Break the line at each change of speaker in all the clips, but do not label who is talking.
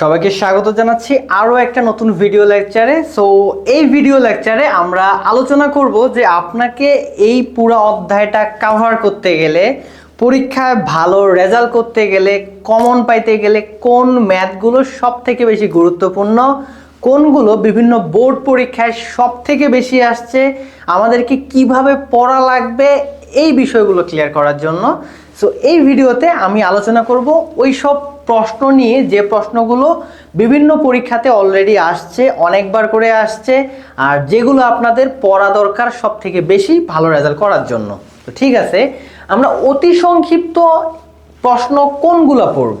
সবাইকে স্বাগত জানাচ্ছি আরও একটা নতুন ভিডিও লেকচারে সো এই ভিডিও লেকচারে আমরা আলোচনা করব যে আপনাকে এই পুরো অধ্যায়টা কাভার করতে গেলে, পরীক্ষায় ভালো রেজাল্ট করতে গেলে কমন পাইতে গেলে কোন ম্যাথগুলো সব থেকে বেশি গুরুত্বপূর্ণ, কোনগুলো বিভিন্ন বোর্ড পরীক্ষায় সব থেকে বেশি আসছে, আমাদেরকে কীভাবে পড়া লাগবে, এই বিষয়গুলো ক্লিয়ার করার জন্য। সো এই ভিডিওতে আমি আলোচনা করব ওই সব প্রশ্ন নিয়ে যে প্রশ্নগুলো বিভিন্ন পরীক্ষাতে অলরেডি আসছে, অনেকবার করে আসছে, আর যেগুলো আপনাদের পড়া দরকার সব থেকে বেশি ভালো রেজাল্ট করার জন্য। তো ঠিক আছে, আমরা অতি সংক্ষিপ্ত প্রশ্ন কোনগুলো পড়ব?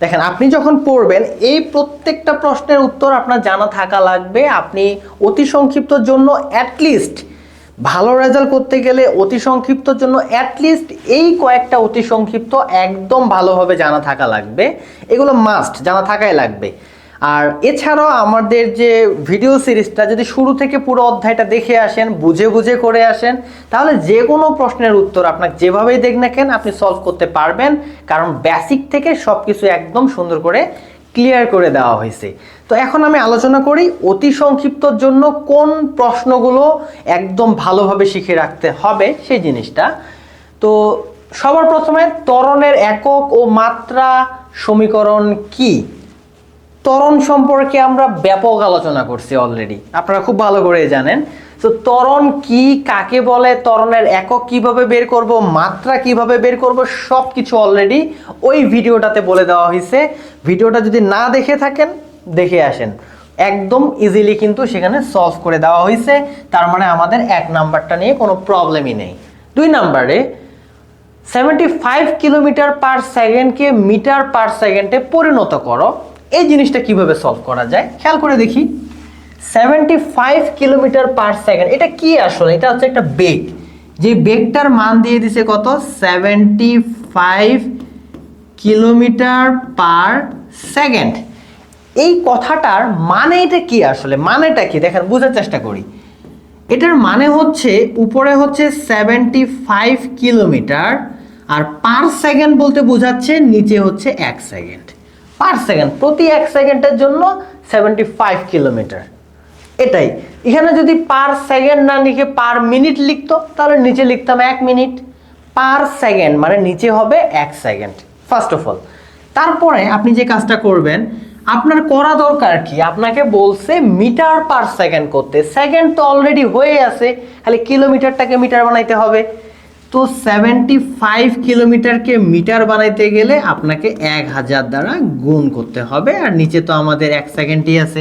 দেখেন, আপনি যখন পড়বেন, এই প্রত্যেকটা প্রশ্নের উত্তর আপনার জানা থাকা লাগবে। আপনি অতি সংক্ষিপ্তর জন্য অ্যাটলিস্ট ভালো রেজাল্ট করতে গেলে অতি সংক্ষিপ্তর জন্য অ্যাটলিস্ট এই কয়েকটা অতি সংক্ষিপ্ত একদম ভালোভাবে জানা থাকা লাগবে। এগুলো মাস্ট জানা থাকাই লাগবে। আর এছাড়াও আমাদের যে ভিডিও সিরিজটা যদি শুরু থেকে পুরো অধ্যায়টা দেখে আসেন, বুঝে বুঝে করে আসেন, তাহলে যে কোনো প্রশ্নের উত্তর আপনাকে যেভাবেই দেখ না কেন আপনি সলভ করতে পারবেন। কারণ বেসিক থেকে সব কিছু একদম সুন্দর করে ক্লিয়ার করে দেওয়া হয়েছে। তো এখন আমি আলোচনা করি অতি সংক্ষিপ্তর জন্য কোন প্রশ্নগুলো একদম ভালোভাবে শিখে রাখতে হবে সেই জিনিসটা। তো সবার প্রথমে ত্বরণের একক ও মাত্রা সমীকরণ কি? ত্বরণ সম্পর্কে আমরা ব্যাপক আলোচনা করছি অলরেডি আপনারা খুব ভালো করে জানেন। তো ত্বরণ কি, কাকে বলে, ত্বরণের একক কীভাবে বের করব, মাত্রা কীভাবে বের করব সব কিছু অলরেডি ওই ভিডিওটাতে বলে দেওয়া হয়েছে। ভিডিওটা যদি না দেখে থাকেন দেখে আসেন। একদম ইজিলি কিন্তু সেখানে সলভ করে দেওয়া হয়েছে। তার মানে আমাদের এক নাম্বারটা নিয়ে কোনো প্রবলেমই নেই। দুই নাম্বারে সেভেন্টি ফাইভ কিলোমিটার পার সেকেন্ডকে মিটার পার সেকেন্ডে পরিণত করো। এই জিনিসটা কীভাবে সলভ করা যায়? খেয়াল করে দেখি। Seventy five kilometre per second এটা কি আসলে? এটা হচ্ছে একটা বেগ। যে বেগটার মান দিয়ে দিছে কত? Seventy five kilometre per second এই কথাটার মানে এটা কি আসলে? মানেটা কি? দেখেন, বোঝার চেষ্টা করি। এটার মানে হচ্ছে, উপরে হচ্ছে সেভেন্টি ফাইভ কিলোমিটার আর পার সেকেন্ড বলতে বোঝাচ্ছে, নিচে হচ্ছে এক সেকেন্ড পার সেকেন্ড প্রতি এক সেকেন্ডের জন্য সেভেন্টি ফাইভ কিলোমিটার এটাই। এখানে যদি পার সেকেন্ড না লিখে পার মিনিট লিখতো, তাহলে নিচে লিখতাম এক মিনিট পার সেকেন্ড মানে নিচে হবে এক সেকেন্ড ফার্স্ট অফ অল তারপরে আপনি যে কাজটা করবেন আপনার করা দরকার কি? আপনাকে বলছে মিটার পার সেকেন্ড করতে। সেকেন্ড তো অলরেডি হয়ে আছে, খালি কিলোমিটারটাকে মিটার বানাইতে হবে। তো সেভেন্টি ফাইভ কিলোমিটারকে মিটার বানাইতে গেলে আপনাকে এক হাজার দ্বারা গুণ করতে হবে, আর নিচে তো আমাদের এক সেকেন্ডই আছে।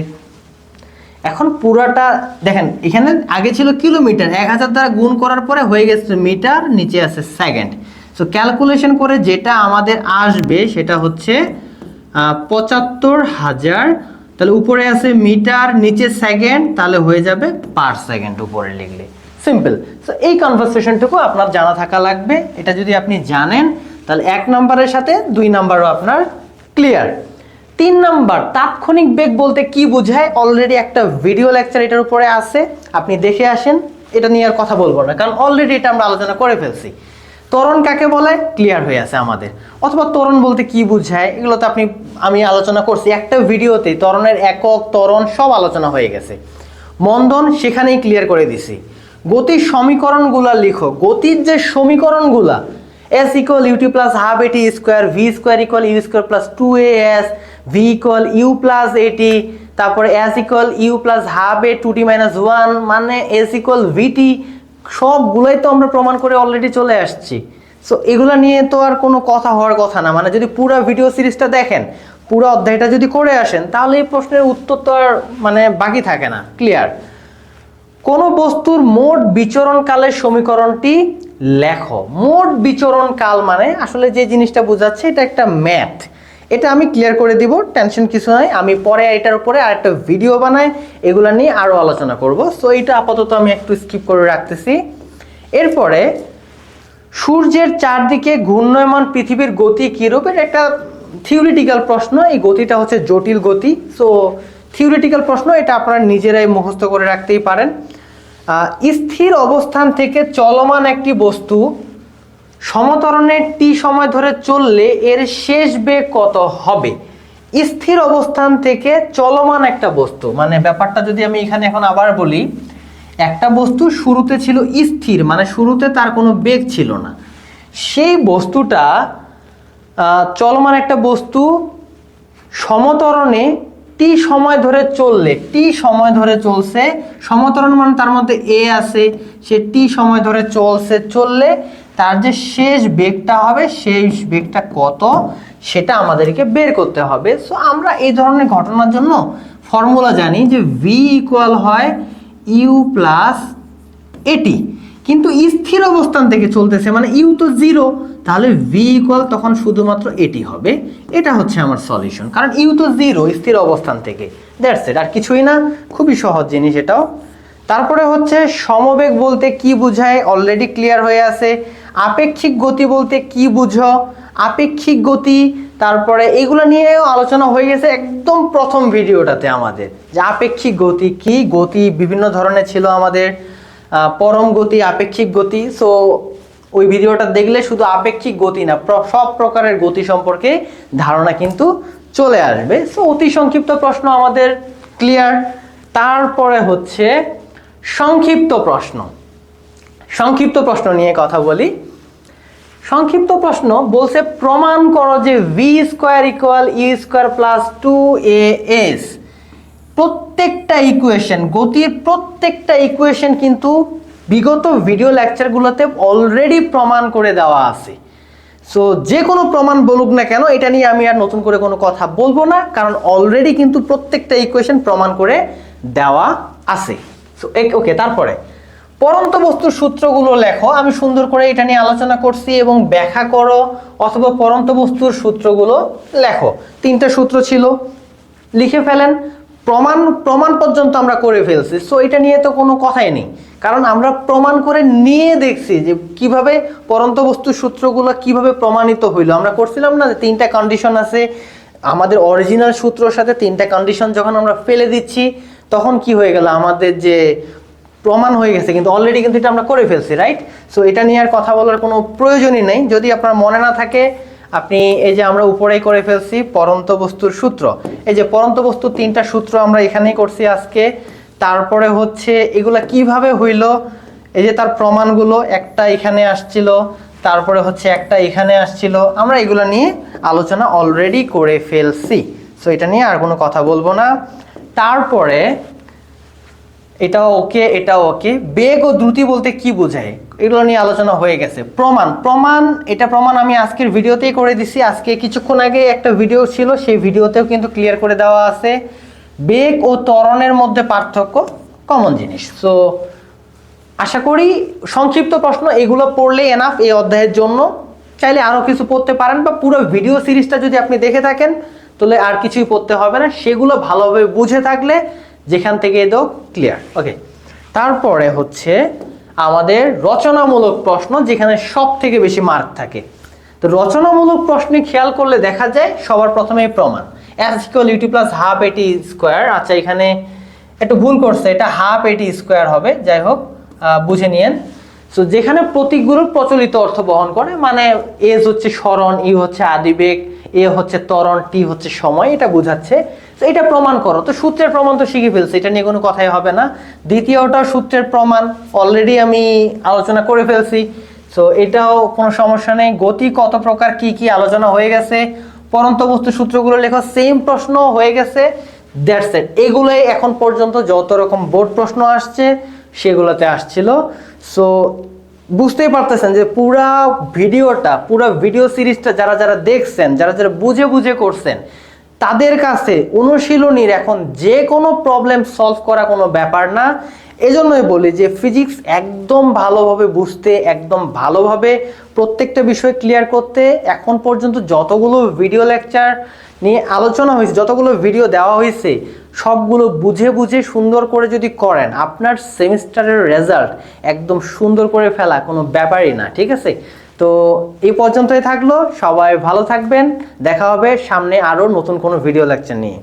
এখন পুরাটা, দেখেন, এখানে আগে ছিল কিলোমিটার, এক হাজার দ্বারা গুণ করার পরে হয়ে গেছে মিটার, নিচে আছে সেকেন্ড। সো ক্যালকুলেশন করে যেটা আমাদের আসবে, সেটা হচ্ছে পঁচাত্তর হাজার। তাহলে উপরে আছে মিটার, নিচে সেকেন্ড, তাহলে হয়ে যাবে পার সেকেন্ড উপরে লিখলে। সিম্পল সো এই কনভারসেশনটুকু আপনার জানা থাকা লাগবে। এটা যদি আপনি জানেন, তাহলে এক নম্বরের সাথে দুই নাম্বারও আপনার ক্লিয়ার তিন নাম্বার, তাৎক্ষণিক বেগ বলতে কি বোঝায়? অলরেডি একটা ভিডিও লেকচার এটার উপরে আছে। আপনি দেখে আসেন। এটা নিয়ে আর কথা বলব না, কারণ অলরেডি এটা আমরা আলোচনা করে ফেলছি। ত্বরণ কাকে বলে? ক্লিয়ার হয়ে আছে আমাদের। অথবা ত্বরণ বলতে কি বোঝায়? এগুলো তো আপনি, আমি আলোচনা করছি। একটা ভিডিওতে ত্বরণের একক ত্বরণ সব আলোচনা হয়ে গেছে। মন্দন সেখানেই ক্লিয়ার করে দিছি। গতির সমীকরণগুলা লিখো। গতির যে সমীকরণগুলা S equal UT plus half AT square V square equal U square plus two A S V equal U plus AT তারপরে S equal U plus half A two T minus one মানে S equal VT সবগুলোই তো আমরা প্রমাণ করে already চলে আসছি। So এগুলো নিয়ে তো আর কোনো কথা হওয়ার কথা না। মানে যদি পুরো ভিডিও সিরিজটা দেখেন, পুরো অধ্যায়টা যদি করে আসেন, তাহলে এই প্রশ্নের উত্তর তো আর মানে বাকি থাকে না ক্লিয়ার কোন বস্তুর মোট বিচরণকালের সমীকরণটি লেখো। মোট বিচরণ কাল মানে আসলে যে জিনিসটা বোঝাচ্ছে, এটা একটা ম্যাথ এটা আমি ক্লিয়ার করে দিব টেনশন কিছু নাই। আমি পরে এটার উপরে আরেকটা ভিডিও বানাই, এগুলো নিয়ে আরও আলোচনা করব। সো এটা আপাতত আমি একটু স্কিপ করে রাখতেছি। এরপরে, সূর্যের চারদিকে ঘূর্ণয়মান পৃথিবীর গতি কীরূপ? এটা একটা থিওরিটিক্যাল প্রশ্ন, এই গতিটা হচ্ছে জটিল গতি। সো থিওরিটিক্যাল প্রশ্ন, এটা আপনারা নিজেরাই মুখস্থ করে রাখতেই পারেন। স্থির অবস্থান থেকে চলমান একটি বস্তু সমতরণে টি সময় ধরে চললে এর শেষ বেগ কত হবে? স্থির অবস্থান থেকে চলমান একটা বস্তু। মানে ব্যাপারটা যদি আমি এখানে এখন আবার বলি, একটা বস্তু শুরুতে ছিল স্থির মানে শুরুতে তার কোনো বেগ ছিল না। সেই বস্তুটা চলমান একটা বস্তু সমতরণে টি সময় ধরে চললে টি সময় ধরে চলছে, সমতরণ মানে তার মধ্যে এ আছে, সে টি সময় ধরে চলছে, চললে তার যে শেষ বেগটা হবে, সেই বেগটা কত সেটা আমাদেরকে বের করতে হবে। সো আমরা এই ধরনের ঘটনার জন্য ফর্মুলা জানি যে ভি ইকুয়াল হয় ইউ প্লাস এটি কিন্তু স্থির অবস্থান থেকে চলতেছে মানে ইউ তো জিরো তাহলে ভি ইকুয়াল তখন শুধুমাত্র এটি হবে। এটা হচ্ছে আমার সলিউশন কারণ ইউ তো জিরো স্থির অবস্থান থেকে। দ্যাটস ইট আর কিছুই না। খুবই সহজ জিনিস এটাও। তারপরে হচ্ছে সমবেগ বলতে কি বোঝায়? অলরেডি ক্লিয়ার হয়ে আছে। আপেক্ষিক গতি বলতে কি বুঝো? আপেক্ষিক গতি, তারপরে এগুলো নিয়েও আলোচনা হয়ে গেছে একদম প্রথম ভিডিওটাতে আমাদের। যে আপেক্ষিক গতি কি? গতি বিভিন্ন ধরনের ছিল আমাদের। পরম গতি, আপেক্ষিক গতি। সো ওই ভিডিওটা দেখলে শুধু আপেক্ষিক গতি না সব প্রকারের গতি সম্পর্কে ধারণা কিন্তু চলে আসবে। সো অতি সংক্ষিপ্ত প্রশ্ন আমাদের ক্লিয়ার তারপরে হচ্ছে সংক্ষিপ্ত প্রশ্ন। সংক্ষিপ্ত প্রশ্ন নিয়ে কথা বলি। সংক্ষিপ্ত প্রশ্ন বলছে, প্রমাণ করো যে V square equal E square plus two A S প্রত্যেকটা ইকুয়েশন গতির প্রত্যেকটা ইকুয়েশন কিন্তু বিগত ভিডিও লেকচারগুলোতে অলরেডি প্রমাণ করে দেওয়া আছে। সো যে কোনো প্রমাণ বলুক না কেন, এটা নিয়ে আমি আর নতুন করে কোনো কথা বলব না, কারণ অলরেডি কিন্তু প্রত্যেকটা ইকুয়েশন প্রমাণ করে দেওয়া আছে। ওকে তারপরে। পরন্ত বস্তুর সূত্রগুলো লেখো, আমি সুন্দর করে এটা নিয়ে আলোচনা করছি এবং ব্যাখ্যা করো, অথবা পরন্ত বস্তুর সূত্রগুলো লেখো। তিনটা সূত্র ছিল, লিখে ফেলেন। প্রমাণ প্রমাণ পর্যন্ত আমরা করে ফেলছি। সো এটা নিয়ে তো কোনো কথাই নেই। কারণ আমরা প্রমাণ করে নিয়ে দেখছি যে কীভাবে পরন্ত বস্তুর সূত্রগুলো কীভাবে প্রমাণিত হইল। আমরা করছিলাম না যে তিনটা কন্ডিশন আছে, আমাদের অরিজিনাল সূত্রর সাথে তিনটা কন্ডিশন যখন আমরা ফেলে দিচ্ছি তখন কি হয়ে গেল? আমাদের যে প্রমাণ হয়ে গেছে, কিন্তু অলরেডি কিন্তু এটা আমরা করে ফেলছি রাইট সো এটা নিয়ে আর কথা বলার কোনো প্রয়োজনই নেই। যদি আপনার মনে না থাকে, আপনি এই যে আমরা উপরেই করে ফেলছি, পরন্ত বস্তুর সূত্র। এই যে পরন্ত বস্তুর তিনটা সূত্র আমরা এখানেই করছি আজকে। তারপরে হচ্ছে, এগুলা কীভাবে হইল? এই যে তার প্রমাণগুলো, একটা এখানে আসছিল, তারপরে হচ্ছে একটা এখানে আসছিল। আমরা এগুলো নিয়ে আলোচনা অলরেডি করে ফেলছি। সো এটা নিয়ে আর কোনো কথা বলব না। তারপরে এটাও ওকে এটাও ওকে, বেগ ও দ্রুতি বলতে কি বোঝায়? এগুলো নিয়ে আলোচনা হয়ে গেছে। প্রমাণ প্রমাণ, এটা প্রমাণ আমি আজকের ভিডিওতেই করে দিছি। আজকে কিছুক্ষণ আগে একটা ভিডিও ছিল, সেই ভিডিওতেও কিন্তু ক্লিয়ার করে দেওয়া আছে। বেগ ও ত্বরণের মধ্যে পার্থক্য কমন জিনিস। সো আশা করি সংক্ষিপ্ত প্রশ্ন, এগুলো পড়লে এনাফ এই অধ্যায়ের জন্য। চাইলে আরও কিছু পড়তে পারেন বা পুরো ভিডিও সিরিজটা যদি আপনি দেখে থাকেন তাহলে আর কিছুই পড়তে হবে না। সেগুলো ভালোভাবে বুঝে থাকলে যেখান থেকে এদো ক্লিয়ার ওকে তারপরে হচ্ছে আমাদের রচনামূলক প্রশ্ন যেখানে সব থেকে বেশি মার্ক থাকে। তো রচনামূলক প্রশ্নে খেয়াল করলে দেখা যায় সবার প্রথমেই প্রমাণ। S equal UT plus half AT square আচ্ছা এখানে একটু ভুল করছে, এটা হাফ এটি স্কোয়ার হবে। যাই হোক বুঝে নিয়েন। সো যেখানে প্রতীকগুলো প্রচলিত অর্থ বহন করে মানে এজ হচ্ছে স্মরণ ইউ হচ্ছে আদিবেগ এ হচ্ছে ত্বরণ, টি হচ্ছে সময়, এটা বোঝাচ্ছে। তো এটা প্রমাণ করো। তো সূত্রের প্রমাণ তো শিখে ফেলছে, এটা নিয়ে কোনো কথাই হবে না। দ্বিতীয়টা সূত্রের প্রমাণ অলরেডি আমি আলোচনা করে ফেলছি। সো এটাও কোনো সমস্যা নেই। গতি কত প্রকার, কি কি আলোচনা হয়ে গেছে। পরন্ত বস্তু সূত্রগুলো লেখো সেম প্রশ্ন হয়ে গেছে। দ্যাটস ইট এগুলোই এখন পর্যন্ত যত রকম বোর্ড প্রশ্ন আসছে, সেগুলোতে আসছিল। সো বুঝতেই পারতেছেন যে পুরা ভিডিওটা, পুরা ভিডিও সিরিজটা যারা যারা দেখছেন, যারা যারা বুঝে বুঝে করছেন, তাদের কাছে অনুশীলনীর এখন যে কোনো প্রবলেম সলভ করা কোনো ব্যাপার না। এজন্যই বলি যে ফিজিক্স একদম ভালোভাবে বুঝতে, একদম ভালোভাবে প্রত্যেকটা বিষয় ক্লিয়ার করতে, এখন পর্যন্ত যতগুলো ভিডিও লেকচার নিয়ে আলোচনা হয়েছে, যতগুলো ভিডিও দেওয়া হয়েছে, সবগুলো বুঝে বুঝে সুন্দর করে যদি করেন, আপনার সেমিস্টারের রেজাল্ট একদম সুন্দর করে ফেলা কোনো ব্যাপারই না, ঠিক আছে? তো এই পর্যন্তই থাকল, সবাই ভালো থাকবেন, দেখা হবে সামনে আরও নতুন কোনো ভিডিও লেকচার নিয়ে।